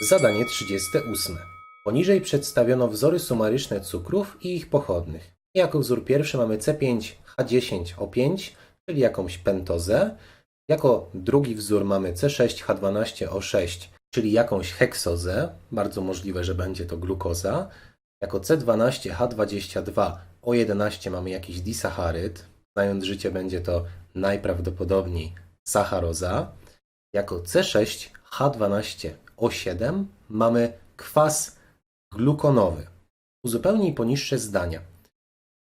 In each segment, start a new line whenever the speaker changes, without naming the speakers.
Zadanie 38. Poniżej przedstawiono wzory sumaryczne cukrów i ich pochodnych. Jako wzór pierwszy mamy C5H10O5, czyli jakąś pentozę. Jako drugi wzór mamy C6H12O6, czyli jakąś heksozę. Bardzo możliwe, że będzie to glukoza. Jako C12H22O11 mamy jakiś disacharyd. Znając życie, będzie to najprawdopodobniej sacharoza. Jako C6H12O7 mamy kwas glukonowy. Uzupełnij poniższe zdania.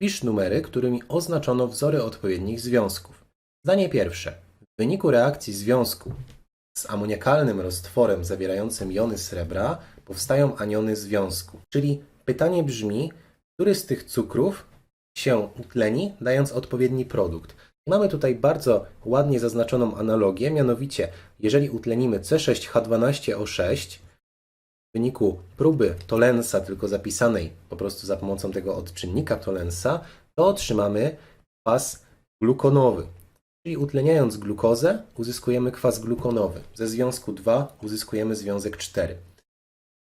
Pisz numery, którymi oznaczono wzory odpowiednich związków. Zdanie pierwsze. W wyniku reakcji związku z amoniakalnym roztworem zawierającym jony srebra powstają aniony związku. Czyli pytanie brzmi, który z tych cukrów się utleni, dając odpowiedni produkt. Mamy tutaj bardzo ładnie zaznaczoną analogię, mianowicie jeżeli utlenimy C6H12O6 w wyniku próby Tolensa, tylko zapisanej po prostu za pomocą tego odczynnika Tolensa, to otrzymamy kwas glukonowy. Czyli utleniając glukozę uzyskujemy kwas glukonowy. Ze związku 2 uzyskujemy związek 4.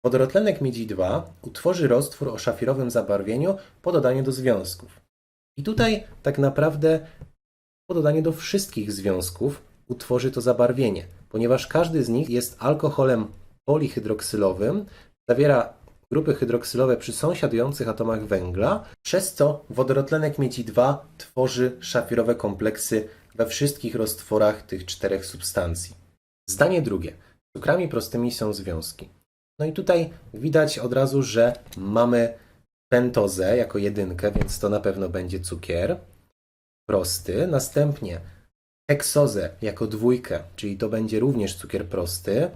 Wodorotlenek miedzi 2 utworzy roztwór o szafirowym zabarwieniu po dodaniu do związków. I tutaj tak naprawdę po dodaniu do wszystkich związków utworzy to zabarwienie, ponieważ każdy z nich jest alkoholem polihydroksylowym, zawiera grupy hydroksylowe przy sąsiadujących atomach węgla, przez co wodorotlenek miedzi 2 tworzy szafirowe kompleksy we wszystkich roztworach tych czterech substancji. Zdanie drugie. Cukrami prostymi są związki. No i tutaj widać od razu, że mamy pentozę jako jedynkę, więc to na pewno będzie cukier prosty. Następnie heksozę jako dwójkę, czyli to będzie również cukier prosty.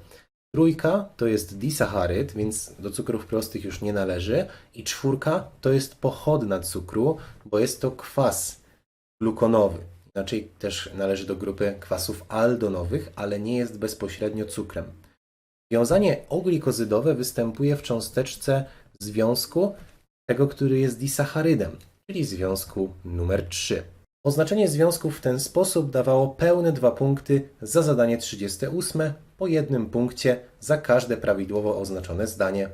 Trójka to jest disacharyd, więc do cukrów prostych już nie należy. I czwórka to jest pochodna cukru, bo jest to kwas glukonowy. Inaczej też należy do grupy kwasów aldonowych, ale nie jest bezpośrednio cukrem. Wiązanie oglikozydowe występuje w cząsteczce związku tego, który jest disacharydem, czyli związku numer 3. Oznaczenie związków w ten sposób dawało pełne dwa punkty za zadanie 38, po jednym punkcie za każde prawidłowo oznaczone zdanie.